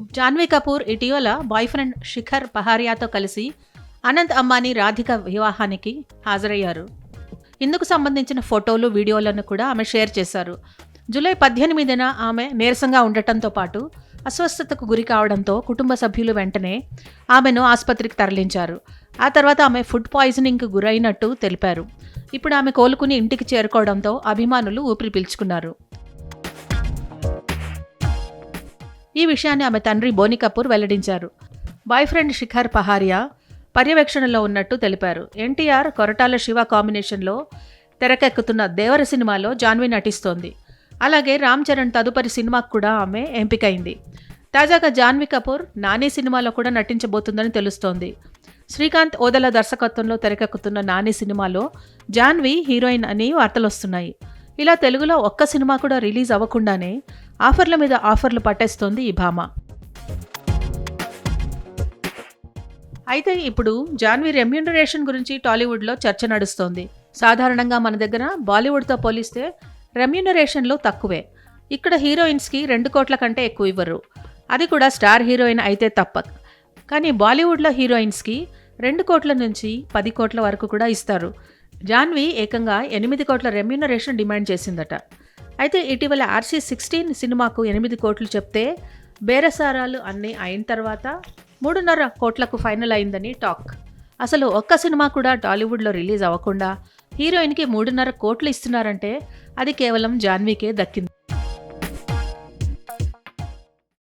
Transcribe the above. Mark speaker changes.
Speaker 1: జాన్వీ కపూర్ ఇటీవల boy friend Shikhar పహారియాతో కలిసి అనంత్ అంబానీ రాధిక వివాహానికి హాజరయ్యారు. ఇందుకు సంబంధించిన ఫోటోలు వీడియోలను కూడా ఆమె షేర్ చేశారు. జూలై పద్దెనిమిదిన ఆమె నీరసంగా ఉండటంతో పాటు అస్వస్థతకు గురి కావడంతో కుటుంబ సభ్యులు వెంటనే ఆమెను ఆసుపత్రికి తరలించారు. ఆ తర్వాత ఆమె ఫుడ్ పాయిజనింగ్కి గురైనట్టు తెలిపారు. ఇప్పుడు ఆమె కోలుకుని ఇంటికి చేరుకోవడంతో అభిమానులు ఊపిరి పీల్చుకున్నారు. ఈ విషయాన్ని ఆమె తండ్రి బోని కపూర్ వెల్లడించారు. బాయ్ ఫ్రెండ్ శిఖర్ పహారియా పర్యవేక్షణలో ఉన్నట్టు తెలిపారు. ఎన్టీఆర్ కొరటాల శివ కాంబినేషన్లో తెరకెక్కుతున్న దేవర సినిమాలో జాన్వి నటిస్తోంది. అలాగే రామ్ చరణ్ తదుపరి సినిమాకు కూడా ఆమె ఎంపికైంది. తాజాగా జాన్వీ కపూర్ నాని సినిమాలో కూడా నటించబోతుందని తెలుస్తోంది. శ్రీకాంత్ ఓదల దర్శకత్వంలో తెరకెక్కుతున్న నాని సినిమాలో జాన్వి హీరోయిన్ అని వార్తలు వస్తున్నాయి ఇలా తెలుగులో ఒక్క సినిమా కూడా రిలీజ్ అవ్వకుండానే ఆఫర్ల మీద ఆఫర్లు పట్టేస్తోంది ఈ భామ. అయితే ఇప్పుడు జాన్వీ రెమ్యూనరేషన్ గురించి టాలీవుడ్లో చర్చ నడుస్తోంది. సాధారణంగా మన దగ్గర బాలీవుడ్తో పోలిస్తే రెమ్యూనరేషన్లు తక్కువే. ఇక్కడ హీరోయిన్స్కి రెండు కోట్ల కంటే ఎక్కువ ఇవ్వరు. అది కూడా స్టార్ హీరోయిన్ అయితే తప్ప కానీ బాలీవుడ్లో హీరోయిన్స్కి రెండు కోట్ల నుంచి పది కోట్ల వరకు కూడా ఇస్తారు. జాన్వీ ఏకంగా ఎనిమిది కోట్ల రెమ్యూనరేషన్ డిమాండ్ చేసిందట. అయితే ఇటీవల ఆర్సీ సిక్స్టీన్ సినిమాకు ఎనిమిది కోట్లు చెప్తే బేరసారాలు అన్నీ అయిన తర్వాత మూడున్నర కోట్లకు ఫైనల్ అయిందని టాక్. అసలు ఒక్క సినిమా కూడా టాలీవుడ్లో రిలీజ్ అవ్వకుండా హీరోయిన్కి మూడున్నర కోట్లు ఇస్తున్నారంటే అది కేవలం జాన్వీకే దక్కింది.